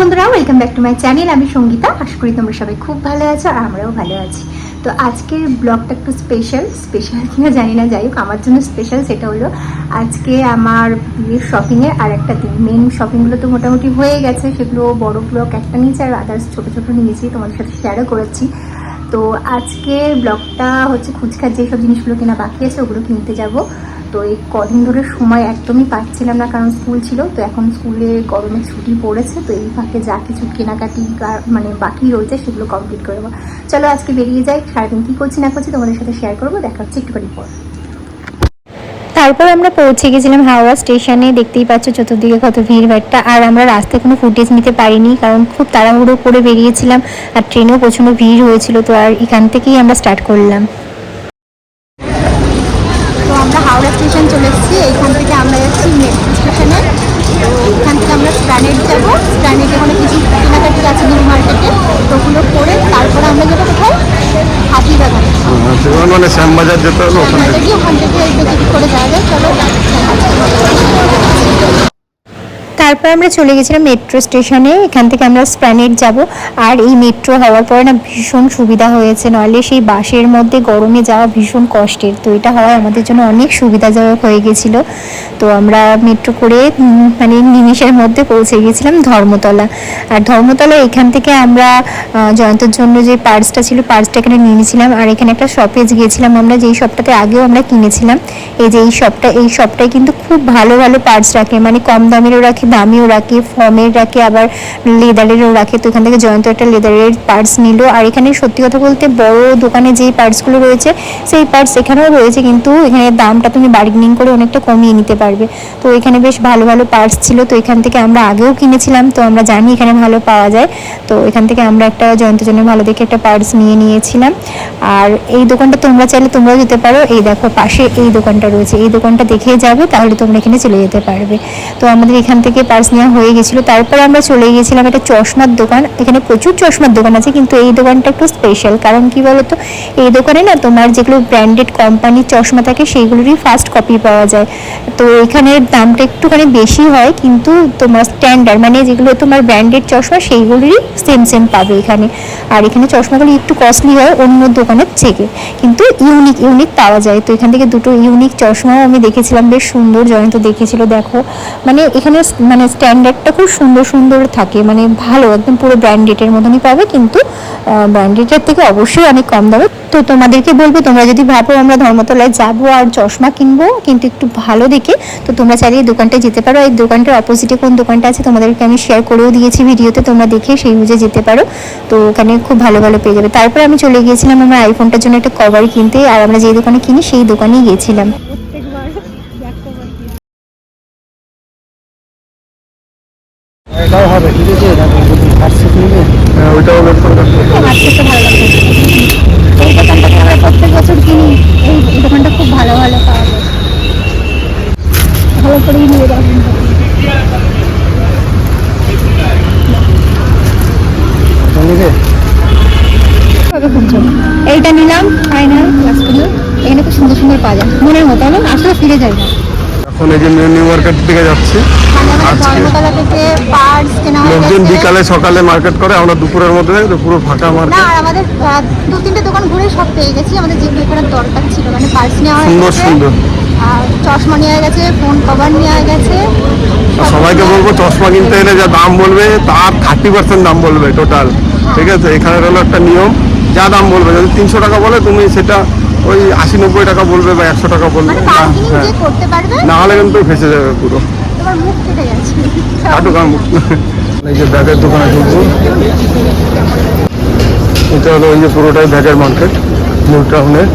বন্ধুরা welcome back to my channel আমি সঙ্গীতা। আশা করি তোমরা সবাই খুব ভালো আছো আর আমরাও ভালো আছি। তো আজকের ব্লগটা একটু স্পেশাল স্পেশাল কিনা জানি না। যাই হোক, আমার জন্য স্পেশাল সেটা হলো, আজকে আমার বিয়ের শপিংয়ের আর একটা দিন। মেন শপিংগুলো তো মোটামুটি হয়ে গেছে। সেগুলো বড় ব্লগ একটা নিয়েছি আর আদার্স ছোটো ছোটো নিয়েছি। তোমাদের সাথে শেয়ারও করেছি। তো আজকে ব্লগটা হচ্ছে খুচখার যেসব জিনিসগুলো কেনা বাকি আছে, ওগুলো কিনতে যাব। তো এই কদিন ধরে সময় একদমই পাচ্ছিলাম না, কারণ স্কুল ছিল, তো এখন স্কুলে গরমে ছুটি পড়েছে, তো এই ফাঁকে যা কিছু কেনাকাটি মানে বাকি রয়েছে সেগুলো কমপ্লিট করে দেবো চলো আজকে বেরিয়ে যাই, সারাদিন কী করছি না করছি তোমাদের সাথে শেয়ার করব, দেখা হচ্ছে একটুখানি পর। তারপর আমরা পৌঁছে গেছিলাম হাওড়া স্টেশনে, দেখতেই পাচ্ছ চতুর্দিকে কত ভিড় ভাট্টা, আর আমরা রাস্তায় কোনো ফুটেজ নিতে পারিনি, কারণ খুব তাড়াহুড়ো করে বেরিয়েছিলাম, আর ট্রেনেও প্রচণ্ড ভিড় হয়েছিল, তো আর এখান থেকেই আমরা স্টার্ট করলাম তো আমরা হাওড়া স্টেশন চলে এসেছি এইখান থেকে আমরা যাচ্ছি মেট্রো স্টেশনে তো এখান থেকে আমরা স্প্ল্যানেট যাব স্প্ল্যানেটে মানে কিছু কেনাকাটি আছে নিউ মার্কেটে তো ওগুলো করে তারপরে আমরা যাব কোথায় হাতিবাগানে সেগুলো মানে শ্যামবাজার যেতে হলো ওখান তারপর আমরা চলে গেছিলাম মেট্রো স্টেশনে এখান থেকে আমরা স্প্ল্যানেট যাব। আর এই মেট্রো হওয়ার পরে না ভীষণ সুবিধা হয়েছে। নইলে সেই বাসের মধ্যে গরমে যাওয়া ভীষণ কষ্টের। তো এটা হওয়ায় আমাদের জন্য অনেক সুবিধাজনক হয়ে গেছিল। তো আমরা মেট্রো করে মানে নিমিষের মধ্যে পৌঁছে গেছিলাম ধর্মতলা। আর ধর্মতলা এখান থেকে আমরা জয়ন্তর জন্য যে পার্সটা ছিল পার্সটা এখানে নিয়ে নিয়েছিলাম। আর এখানে একটা শপেজ গিয়েছিলাম আমরা। যেই শপটাতে আগেও আমরা কিনেছিলাম। এই যে এই শপটা এই শপটায় কিন্তু খুব ভালো ভালো পার্টস রাখে। মানে কম দামেরও রাখে দামিও রাখে, ফর্মের রাখে, আবার লেদারেরও রাখে। তো এখান থেকে জয়ন্ত একটা লেদারের পার্টস নিল। আর এখানে সত্যি কথা বলতে বড় দোকানে যেই পার্টসগুলো রয়েছে, সেই পার্টস এখানেও রয়েছে, কিন্তু এখানে দামটা তুমি বার্গেনিং করে অনেকটা কমিয়ে নিতে পারবে। তো এখানে বেশ ভালো ভালো পার্টস ছিল। তো এখান থেকে আমরা আগেও কিনেছিলাম। তো আমরা জানি এখানে ভালো পাওয়া যায়। তো এখান থেকে আমরা একটা জয়ন্তের জন্য ভালো দেখে একটা পার্টস নিয়ে নিয়েছিলাম। আর এই দোকানটা তোমরা চাইলে তোমরাও যেতে পারো। এই দেখো, পাশে এই দোকানটা রয়েছে। এই দোকানটা দেখে যাবে, তাহলে তোমরা এখানে চলে যেতে পারবে। তো আমাদের এখান থেকে পার্স নেওয়া হয়ে গেছিল। তারপর আমরা চলে গিয়েছিলাম একটা চশমার দোকান। এখানে প্রচুর চশমার দোকান আছে, কিন্তু এই দোকানটা একটু স্পেশাল কারণ কি বলতো, এই দোকানে না তোমার যেগুলো ব্র্যান্ডেড কোম্পানির চশমা থাকে, সেইগুলোরই ফার্স্ট কপি পাওয়া যায়। তো এখানের দামটা একটুখানি বেশি হয়, কিন্তু তোমার স্ট্যান্ডার্ড মানে যেগুলো তোমার ব্র্যান্ডেড চশমা, সেইগুলোরই সেম সেম পাবে এখানে। আর এখানে চশমাগুলো একটু কস্টলি হয় অন্য দোকানের থেকে। কিন্তু ইউনিক ইউনিক পাওয়া যায়। তো এখান থেকে দুটো ইউনিক চশমাও আমি দেখেছিলাম, বেশ সুন্দর জয়ন্ত দেখেছিল, দেখো। মানে এখানে মানে স্ট্যান্ডার্ডটা খুব সুন্দর সুন্দর থাকে মানে ভালো, একদম পুরো ব্র্যান্ডেডের মতনই পাবে, কিন্তু ব্র্যান্ডেডের থেকে অবশ্যই অনেক কম দামে। তো তোমাদেরকে বলব, তোমরা যদি ভাবো আমরা ধর্মতলায় যাব আর চশমা কিনবো, কিন্তু একটু ভালো দেখে, তো তোমরা চাইলে এই দোকানটায় যেতে পারো। এই দোকানটার অপোজিটে কোন দোকানটা আছে, তোমাদেরকে আমি শেয়ার করেও দিয়েছি ভিডিওতে, তোমরা দেখে সেই বুঝে যেতে পারো। তো ওখানে খুব ভালো ভালো পেয়ে যাবে। তারপর আমি চলে গিয়েছিলাম আমার আইফোনটার জন্য একটা কভার কিনতে, আর আমরা যেই দোকানে কিনি, সেই দোকানেই গিয়েছিলাম। এটাও হবে ঠিক আছে? হ্যাঁ ওইটাও বের করে রাখব। বাচ্চাকে ভালো লাগবে এই দোকানটাতে আমরা প্রত্যেক বছর কিনি। এই দোকানটা খুব ভালো ভালো পাওয়া যায়। ভালো করেই নিয়ে যাবেন এইটা নিলাম ফাইনাল ক্লাসগুলো এখানে খুব সুন্দর সুন্দর পাওয়া যায়। মনের মতো আমি আসলে ফিরে যাই না। এখন এই যে নিউ মার্কেট দিকে যাচ্ছি। হয়ে লোকজন বিকালে সকালে মার্কেট করে আমরা দুপুরের মধ্যে তো পুরো ফাঁকা মার্কেট আমাদের দু তিনটে দোকান ঘুরে সব পেয়ে গেছি। আমাদের যেগুলো এখানে দরকার ছিল মানে পার্স নেওয়া সুন্দর সুন্দর। আর চশমা নেওয়া গেছে ফোন কভার নেওয়া গেছে। সবাইকে বলব চশমা কিনতে এলে যা দাম বলবে তার থার্টি পার্সেন্ট দাম বলবে টোটাল ঠিক আছে? এখানে হলো একটা নিয়ম যা দাম বলবে। যদি তিনশো টাকা বলে তুমি সেটা ওই আশি নব্বই টাকা বলবে বা একশো টাকা বলবে। মানে না হ্যাঁ যে করতে পারবে? না হলে কিন্তু ফেসে যাবে পুরো। তোমার মুখ কেটে গেছে। কাটু কাম এই যে ব্যাগের দোকানে ঢুকবো। এটা হলো ওই যে পুরোটাই ব্যাগের মার্কেট নিউ টাউনের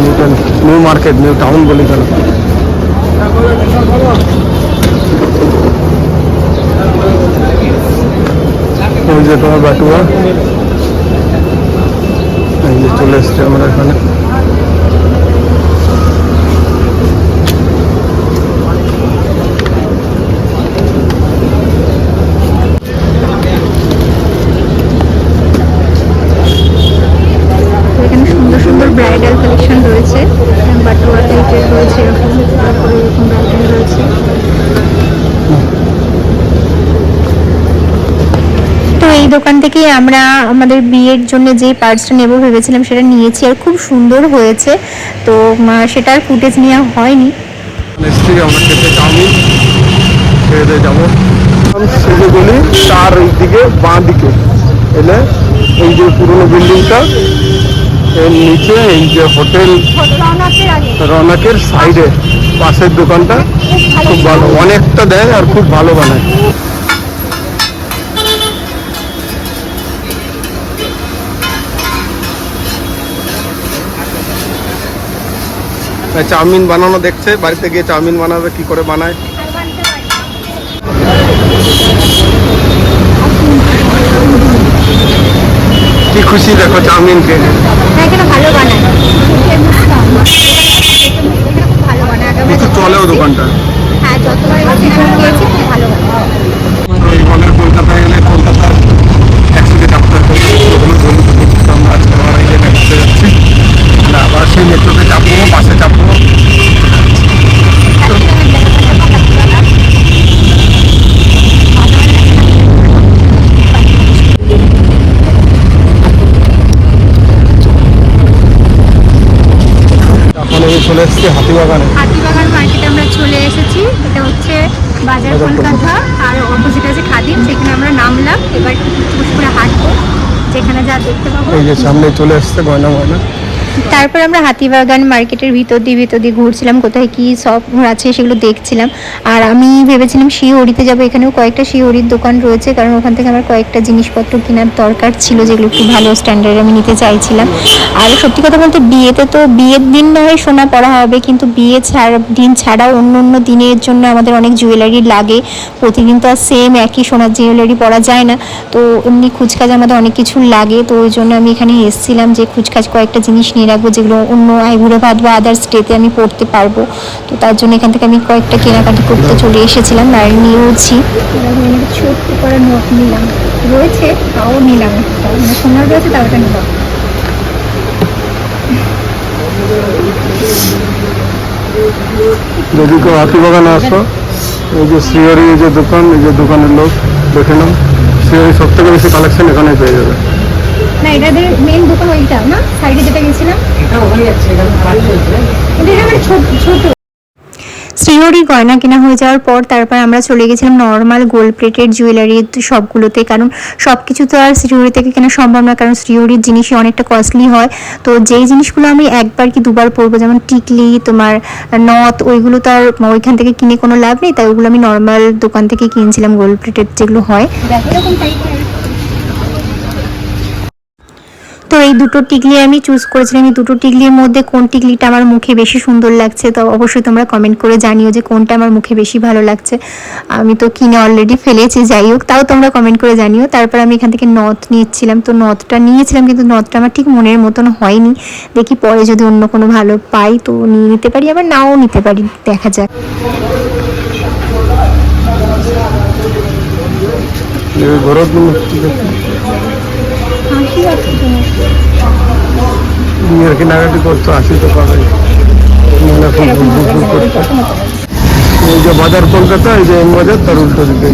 new town new market new town বলি কেন ওই যে তোমার বাটুয়া। এই যে চলে এসছি আমরা এখানে। এখানে সুন্দর সুন্দর ব্রাইডাল কালেকশন রয়েছে বাটুয়া টাইপের রয়েছে এরকম তারপরে এরকম ব্রাইডাল রয়েছে দোকান থেকে আমরা আমাদের বিয়ের জন্য যে পার্সটা নেব ভেবেছিলাম সেটা নিয়েছি আর খুব সুন্দর হয়েছে। তো সেটার ফুটেজ নেওয়া হয়নি। সুযোগলি তার এই দিকে বাঁ দিকে এলে এই যে পুরনো বিল্ডিংটা এর নিচে এই যে হোটেল রনকের সাইডে পাশের দোকানটা খুব ভালো। অনেকটা দেয় আর খুব ভালো বানায়। চাউমিন বানানো দেখছে বাড়িতে গিয়ে চাউমিন বানাবে কি করে বানায়? কি খুশি দেখো চাউমিন খেয়ে ভালো বানায় চলেও দোকানটা। হ্যাঁ যতবার খেয়েছি খুব ভালো এই চলে এসেছি হাতিবাগানে। হাতিবাগান মার্কেটে আমরা চলে এসেছি। এটা হচ্ছে বাজার কলকাতা আর অপোজিট আছে খাদিম সেখানে আমরা নামলাম। এবার করে হাঁটবো যেখানে যা দেখতে পাবো। এই যে সামনে চলে এসছে গয়না ময়না। তারপর আমরা হাতিবাগান মার্কেটের ভিতর দিয়ে ভিতর দিয়ে ঘুরছিলাম, কোথায় কি সব আছে সেগুলো দেখছিলাম। আর আমি ভেবেছিলাম শিহরিতে যাব, এখানেও কয়েকটা শিহরির দোকান রয়েছে, কারণ ওখান থেকে আমার কয়েকটা জিনিসপত্র কেনার দরকার ছিল যেগুলো একটু ভালো স্ট্যান্ডার্ড আমি নিতে চাইছিলাম। আর সত্যি কথা বলতে বিয়েতে তো বিয়ের দিন নয় সোনা পরা হবে, কিন্তু বিয়ে ছাড়া, দিন ছাড়াও অন্য অন্য দিনের জন্য আমাদের অনেক জুয়েলারি লাগে। প্রতিদিন তো আর সেম একই সোনার জুয়েলারি পরা যায় না। তো এমনি খুচকাজ আমাদের অনেক কিছু লাগে, তো ওই জন্য আমি এখানে এসেছিলাম যে খুচকাজ কয়েকটা জিনিস নিয়ে রাখব যেগুলো অন্য আইবুড়ো ভাত বা আদার্স ডেতে আমি পড়তে পারব। তো তার জন্য এখান থেকে আমি কয়েকটা কেনাকাটি করতে চলে এসেছিলাম আর নিয়েওছি। ছোট্ট করে নোট নিলাম রয়েছে তাও নিলাম। মানে সোনার রয়েছে তাও নিলাম। যদি কেউ হাতিবাগানে আসো এই যে এই যে দোকান এই যে দোকানের লোক দেখে নাও। শ্রীহরি সব থেকে বেশি কালেকশন এখানে পেয়ে যাবে। না এটাদের মেন দোকান ওইটা না? সাইডে যেটা গেছিলাম। কিন্তু এটা মানে ছোট ছোট। শ্রীহরি গয়না কেনা হয়ে যাওয়ার পর তারপর আমরা চলে গেছিলাম নর্মাল গোল্ড প্লেটেড জুয়েলারি সবগুলোতে কারণ সব কিছু তো আর শ্রীহরি থেকে কেনা সম্ভব না কারণ শ্রীহরির জিনিসই অনেকটা কস্টলি হয়। তো যেই জিনিসগুলো আমি একবার কি দুবার পরবো যেমন টিকলি তোমার নথ ওইগুলো তো আর ওইখান থেকে কিনে কোনো লাভ নেই তাই ওগুলো আমি নর্মাল দোকান থেকে কিনছিলাম গোল্ড প্লেটেড যেগুলো হয় এরকম টাইপের তো এই দুটো টিকলি আমি চুজ করেছিলাম। এই দুটো টিকলির মধ্যে কোন টিকলিটা আমার মুখে বেশি সুন্দর লাগছে, তো অবশ্যই তোমরা কমেন্ট করে জানিও যে কোনটা আমার মুখে বেশি ভালো লাগছে। আমি তো কিনে অলরেডি ফেলেছি, যাই হোক, তাও তোমরা কমেন্ট করে জানিও। তারপর আমি এখান থেকে নথ নিচ্ছিলাম, তো নথটা নিয়েছিলাম, কিন্তু নথটা আমার ঠিক মনের মতন হয়নি। দেখি পরে যদি অন্য কোনো ভালো পাই, তো নিয়ে নিতে পারি, আবার নাও নিতে পারি, দেখা যাক। ঘরত বিয়ের কেনাকাটি করতো, আসি তো পাবে করছে এই যে বাজার কলকাতা, এই যে বাজার তার উল্টো দিকে।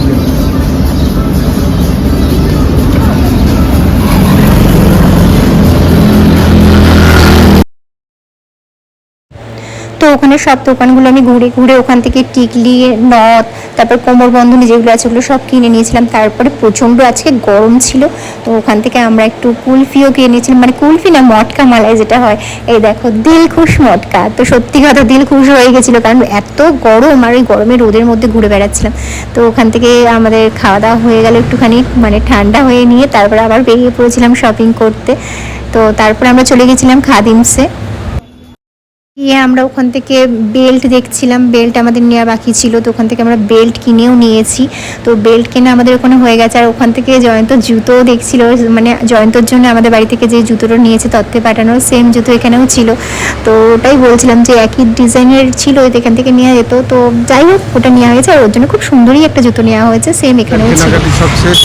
তো ওখানে সব দোকানগুলো আমি ঘুরে ঘুরে ওখান থেকে টিকলি নথ তারপর কোমর বন্ধনী যেগুলো আছে ওগুলো সব কিনে নিয়েছিলাম। তারপরে প্রচণ্ড আজকে গরম ছিল, তো ওখান থেকে আমরা একটু কুলফিও কিনে নিয়েছিলাম। মানে কুলফি না, মটকা মালাই যেটা হয়। এই দেখো দিল খুশ মটকা। তো সত্যি কথা দিল খুশ হয়ে গেছিল, কারণ এত গরম আর ওই গরমে রোদের মধ্যে ঘুরে বেড়াচ্ছিলাম। তো ওখান থেকে আমাদের খাওয়া দাওয়া হয়ে গেল একটুখানি মানে ঠান্ডা হয়ে নিয়ে তারপরে আবার বেরিয়ে পড়েছিলাম শপিং করতে। তো তারপরে আমরা চলে গেছিলাম খাদিমসে। গিয়ে আমরা ওখান থেকে বেল্ট দেখছিলাম বেল্ট আমাদের নেওয়া বাকি ছিল তো ওখান থেকে আমরা বেল্ট কিনেও নিয়েছি। তো বেল্ট কেনা আমাদের ওখানে হয়ে গেছে আর ওখান থেকে জয়ন্ত জুতোও দেখছিল মানে জয়ন্তর জন্য আমাদের বাড়ি থেকে যে জুতোটা নিয়েছে তত্ত্বে পাঠানো সেম জুতো এখানেও ছিল। তো ওটাই বলছিলাম যে একই ডিজাইনের ছিল এখান থেকে নেওয়া যেত। তো যাই হোক ওটা নেওয়া হয়েছে আর ওর জন্য খুব সুন্দরই একটা জুতো নেওয়া হয়েছে সেম এখানেও ছিল। সব শেষ?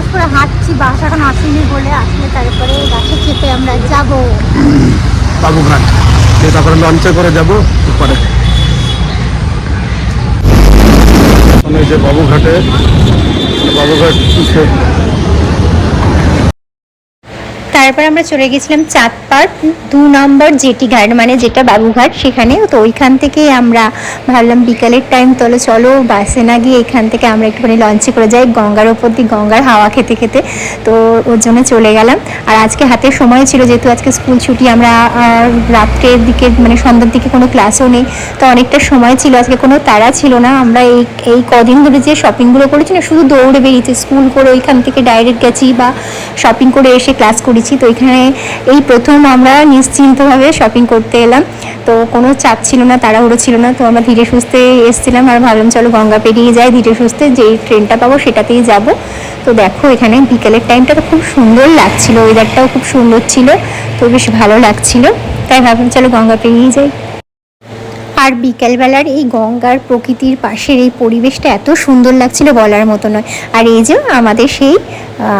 এখন হাঁটছি বাস এখন আসেনি বলে আসলে তারপরে বাসে খেতে আমরা যাব। বাবুঘাট দিয়ে তারপরে লঞ্চে করে যাব উপরে যে বাবুঘাটে বাবুঘাট তারপর আমরা চলে গেছিলাম চাঁদপাড়, দু নম্বর জেটি ঘাট মানে যেটা বাবুঘাট সেখানে। তো ওইখান থেকে আমরা ভাবলাম বিকালের টাইম তাহলে চলো বাসে না গিয়ে এখান থেকে আমরা একটুখানি লঞ্চে করে যাই, গঙ্গার ওপর দিয়ে গঙ্গার হাওয়া খেতে খেতে। তো ওর জন্য চলে গেলাম। আর আজকে হাতে সময় ছিল, যেহেতু আজকে স্কুল ছুটি, আমরা রাত্রের দিকে মানে সন্ধ্যার দিকে কোনো ক্লাসও নেই। তো অনেকটা সময় ছিল, আজকে কোনো তাড়া ছিল না। আমরা এই এই কদিন ধরে যে শপিংগুলো করেছি না, শুধু দৌড়ে বেরিয়েছি। স্কুল করে ওইখান থেকে ডাইরেক্ট গেছি বা শপিং করে এসে ক্লাস করেছি। তো এখানে এই প্রথম আমরা নিশ্চিন্তভাবে শপিং করতে এলাম। তো কোনো চাপ ছিল না, তাড়াহুড়ো ছিল না। তো আমরা ধীরে সুস্থে এসেছিলাম আর ভাবলাম, চলো গঙ্গা পেরিয়ে যাই, ধীরে সুস্থে যেই ট্রেনটা পাবো সেটাতেই যাব। তো দেখো, এখানে বিকেলের টাইমটা তো খুব সুন্দর লাগছিল ওয়েদারটাও খুব সুন্দর ছিল, তো বেশ ভালো লাগছিল। তাই ভাবলাম, চলো গঙ্গা পেরিয়ে যাই। আর বিকেলবেলার এই গঙ্গার প্রকৃতির পাশের এই পরিবেশটা এত সুন্দর লাগছিল বলার মতো নয়। আর এই যে আমাদের সেই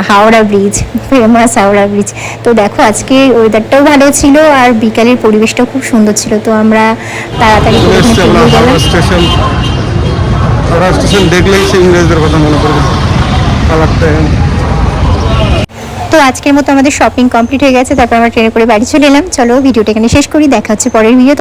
Howrah Bridge famous Howrah Bridge. তো দেখো আজকে ওয়েদারটাও ভালো ছিল আর বিকালের পরিবেশটাও খুব সুন্দর ছিল। তো আমরা তাড়াতাড়ি স্টেশন স্টেশন দেখলেই ইংরেজদের কথা মনে পড়বে কালারটা তো আজকের মতো আমাদের শপিং কমপ্লিট হয়ে গেছে তারপর আমরা ট্রেনে করে বাড়ি চলে এলাম। চলো ভিডিওটা এখানে শেষ করি দেখা হচ্ছে পরের ভিডিও